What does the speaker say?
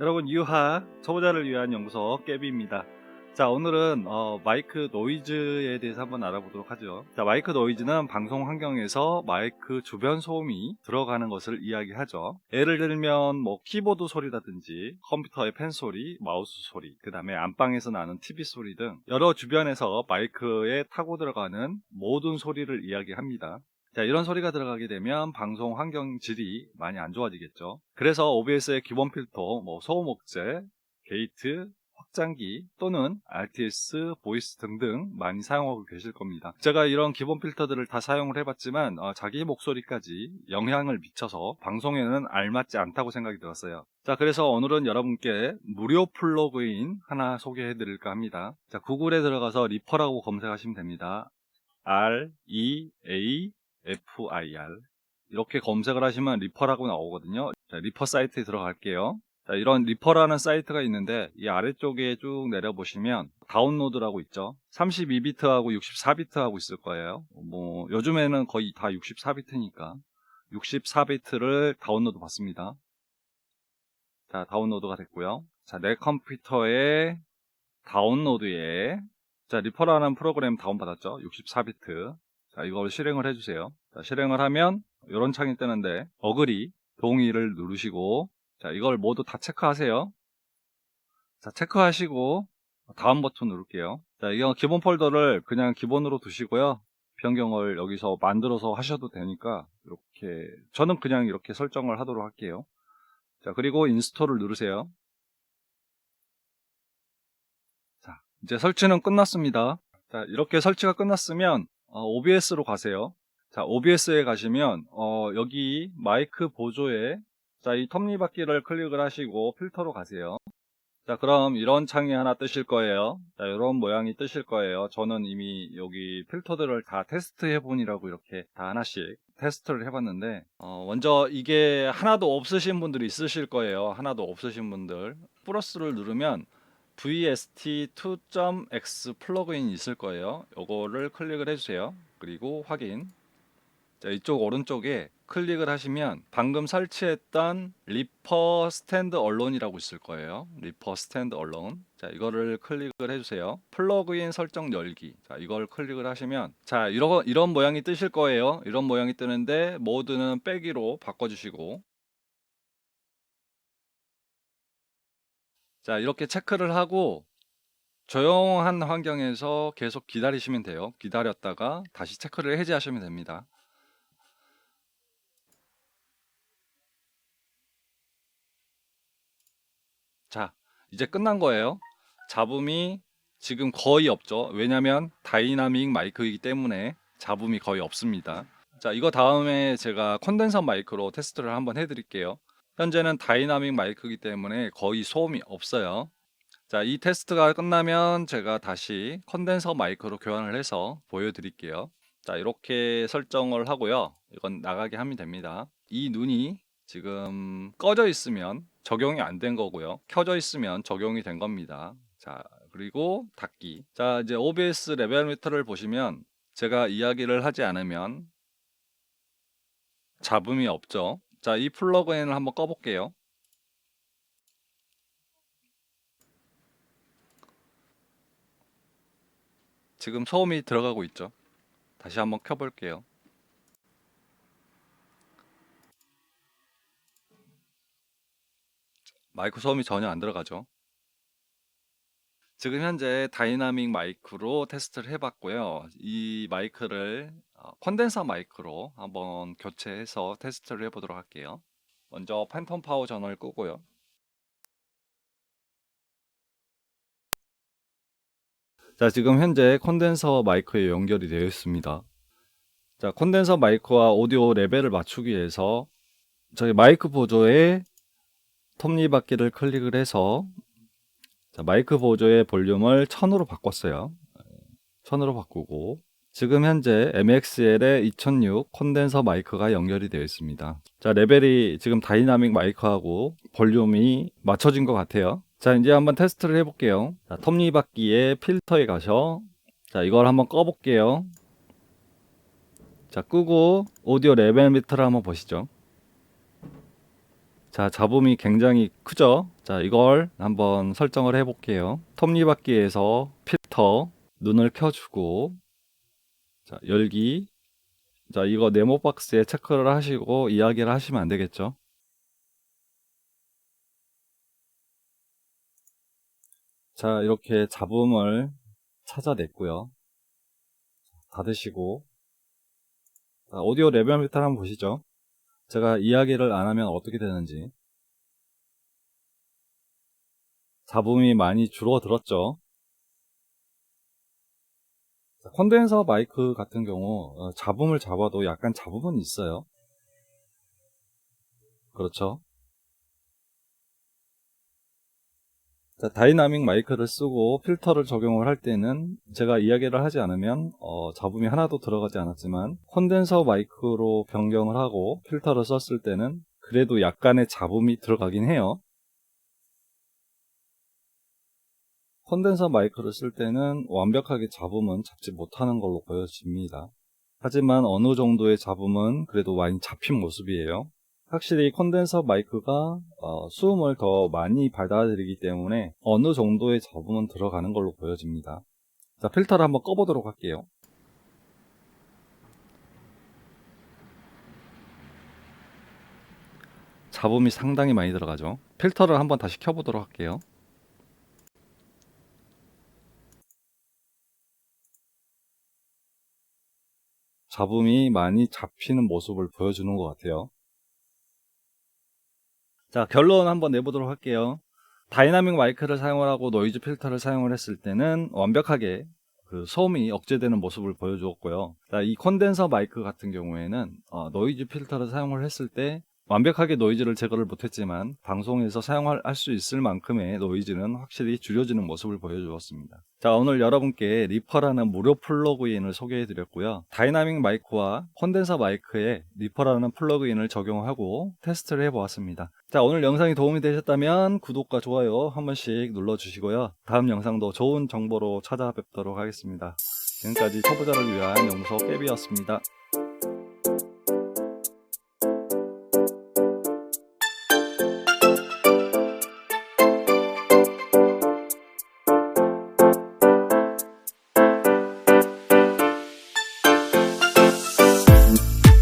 여러분 유하 초보자를 위한 연구소 깨비입니다. 자 오늘은 어, 마이크 노이즈에 대해서 한번 알아보도록 하죠. 자 마이크 노이즈는 방송 환경에서 마이크 주변 소음이 들어가는 것을 이야기하죠. 예를 들면 뭐 키보드 소리라든지 컴퓨터의 펜 소리, 마우스 소리, 그 다음에 안방에서 나는 TV 소리 등 여러 주변에서 마이크에 타고 들어가는 모든 소리를 이야기합니다. 자, 이런 소리가 들어가게 되면 방송 환경 질이 많이 안 좋아지겠죠. 그래서 OBS의 기본 필터, 뭐 소음 억제, 게이트, 확장기 또는 RTS, 보이스 등등 많이 사용하고 계실 겁니다. 제가 이런 기본 필터들을 다 사용을 해봤지만 어, 자기 목소리까지 영향을 미쳐서 방송에는 알맞지 않다고 생각이 들었어요. 자, 그래서 오늘은 여러분께 무료 플러그인 하나 소개해 드릴까 합니다. 자, 구글에 들어가서 리퍼라고 검색하시면 됩니다. R, E, A, FIR 이렇게 검색을 하시면 리퍼라고 나오거든요. 자, 리퍼 사이트에 들어갈게요. 자, 이런 리퍼라는 사이트가 있는데 이 아래쪽에 쭉 내려보시면 다운로드라고 있죠. 32비트하고 64비트하고 있을 거예요. 뭐 요즘에는 거의 다 64비트니까 64비트를 다운로드 받습니다. 자, 다운로드가 됐고요. 자, 내 컴퓨터에 다운로드에 자, 리퍼라는 프로그램 다운받았죠. 64비트. 자, 이걸 실행을 해주세요. 자, 실행을 하면 이런 창이 뜨는데 어그리 동의를 누르시고 자, 이걸 모두 다 체크하세요. 자, 체크하시고 다음 버튼 누를게요. 자, 이거 기본 폴더를 그냥 기본으로 두시고요. 변경을 여기서 만들어서 하셔도 되니까 이렇게 저는 그냥 이렇게 설정을 하도록 할게요. 자, 그리고 인스톨을 누르세요. 자, 이제 설치는 끝났습니다. 자, 이렇게 설치가 끝났으면 어, OBS로 가세요. 자, OBS에 가시면 어, 여기 마이크 보조에 자, 이 톱니바퀴를 클릭을 하시고 필터로 가세요. 자, 그럼 이런 창이 하나 뜨실 거예요. 자, 이런 모양이 뜨실 거예요. 저는 이미 여기 필터들을 다 테스트 해본이라고 이렇게 다 하나씩 테스트를 해봤는데, 어, 먼저 이게 하나도 없으신 분들이 있으실 거예요. 하나도 없으신 분들. 플러스를 누르면 VST2.x 플러그인이 있을 거예요. 요거를 클릭을 해주세요. 그리고 확인. 자, 이쪽 오른쪽에 클릭을 하시면 방금 설치했던 리퍼 스탠드 언론이라고 있을 거예요. 리퍼 스탠드 언론. 자, 이거를 클릭을 해주세요. 플러그인 설정 열기. 자, 이걸 클릭을 하시면 자, 이런 이런 모양이 뜨실 거예요. 이런 모양이 뜨는데 모드는 빼기로 바꿔주시고 자, 이렇게 체크를 하고 조용한 환경에서 계속 기다리시면 돼요. 기다렸다가 다시 체크를 해제하시면 됩니다. 자, 이제 끝난 거예요. 잡음이 지금 거의 없죠. 왜냐면 다이나믹 마이크이기 때문에 잡음이 거의 없습니다. 자, 이거 다음에 제가 콘덴서 마이크로 테스트를 한번 해드릴게요. 현재는 다이나믹 마이크이기 때문에 거의 소음이 없어요. 자, 이 테스트가 끝나면 제가 다시 컨덴서 마이크로 교환을 해서 보여드릴게요. 자, 이렇게 설정을 하고요. 이건 나가게 하면 됩니다. 이 눈이 지금 꺼져 있으면 적용이 안 된 거고요. 켜져 있으면 적용이 된 겁니다. 자, 그리고 닫기. 자, 이제 OBS 레벨 미터를 보시면 제가 이야기를 하지 않으면 잡음이 없죠. 자, 이 플러그인을 한번 꺼볼게요. 지금 소음이 들어가고 있죠. 다시 한번 켜볼게요. 마이크 소음이 전혀 안 들어가죠. 지금 현재 다이나믹 마이크로 테스트를 해봤고요. 이 마이크를 어, 컨덴서 마이크로 한번 교체해서 테스트를 해보도록 할게요. 먼저 팬텀 파워 전원을 끄고요. 자, 지금 현재 콘덴서 마이크에 연결이 되어 있습니다. 자, 콘덴서 마이크와 오디오 레벨을 맞추기 위해서 저희 마이크 보조에 톱니바퀴를 클릭을 해서 자, 마이크 보조의 볼륨을 1000으로 바꿨어요. 1000으로 바꾸고 지금 현재 MXL의 2006 콘덴서 마이크가 연결이 되어 있습니다. 자, 레벨이 지금 다이나믹 마이크하고 볼륨이 맞춰진 것 같아요. 자, 이제 한번 테스트를 해볼게요. 자, 톱니바퀴의 필터에 가셔. 자, 이걸 한번 꺼볼게요. 자, 끄고 오디오 레벨 미터를 한번 보시죠. 자, 잡음이 굉장히 크죠? 자, 이걸 한번 설정을 해 볼게요. 톱니바퀴에서 필터, 눈을 켜주고, 자, 열기. 자, 이거 네모 박스에 체크를 하시고 이야기를 하시면 안 되겠죠? 자, 이렇게 잡음을 찾아냈고요. 닫으시고, 자, 오디오 레벨 메타 한번 보시죠. 제가 이야기를 안 하면 어떻게 되는지. 잡음이 많이 줄어들었죠. 자, 콘덴서 마이크 같은 경우 어, 잡음을 잡아도 약간 잡음은 있어요. 그렇죠. 자, 다이나믹 마이크를 쓰고 필터를 적용을 할 때는 제가 이야기를 하지 않으면 어, 잡음이 하나도 들어가지 않았지만 콘덴서 마이크로 변경을 하고 필터를 썼을 때는 그래도 약간의 잡음이 들어가긴 해요. 콘덴서 마이크를 쓸 때는 완벽하게 잡음은 잡지 못하는 걸로 보여집니다. 하지만 어느 정도의 잡음은 그래도 많이 잡힌 모습이에요. 확실히 콘덴서 마이크가 어, 수음을 더 많이 받아들이기 때문에 어느 정도의 잡음은 들어가는 걸로 보여집니다. 자, 필터를 한번 꺼보도록 할게요. 잡음이 상당히 많이 들어가죠. 필터를 한번 다시 켜보도록 할게요. 잡음이 많이 잡히는 모습을 보여주는 것 같아요. 자, 결론 한번 내보도록 할게요. 다이나믹 마이크를 사용을 하고 노이즈 필터를 사용을 했을 때는 완벽하게 그 소음이 억제되는 모습을 보여주었고요. 자, 이 콘덴서 마이크 같은 경우에는 어, 노이즈 필터를 사용을 했을 때 완벽하게 노이즈를 제거를 못했지만 방송에서 사용할 수 있을 만큼의 노이즈는 확실히 줄여지는 모습을 보여주었습니다. 자 오늘 여러분께 리퍼라는 무료 플러그인을 소개해 드렸고요. 다이나믹 마이크와 콘덴서 마이크에 리퍼라는 플러그인을 적용하고 테스트를 해 보았습니다. 자 오늘 영상이 도움이 되셨다면 구독과 좋아요 한 번씩 눌러 주시고요. 다음 영상도 좋은 정보로 찾아뵙도록 하겠습니다. 지금까지 초보자를 위한 용서 깨비였습니다.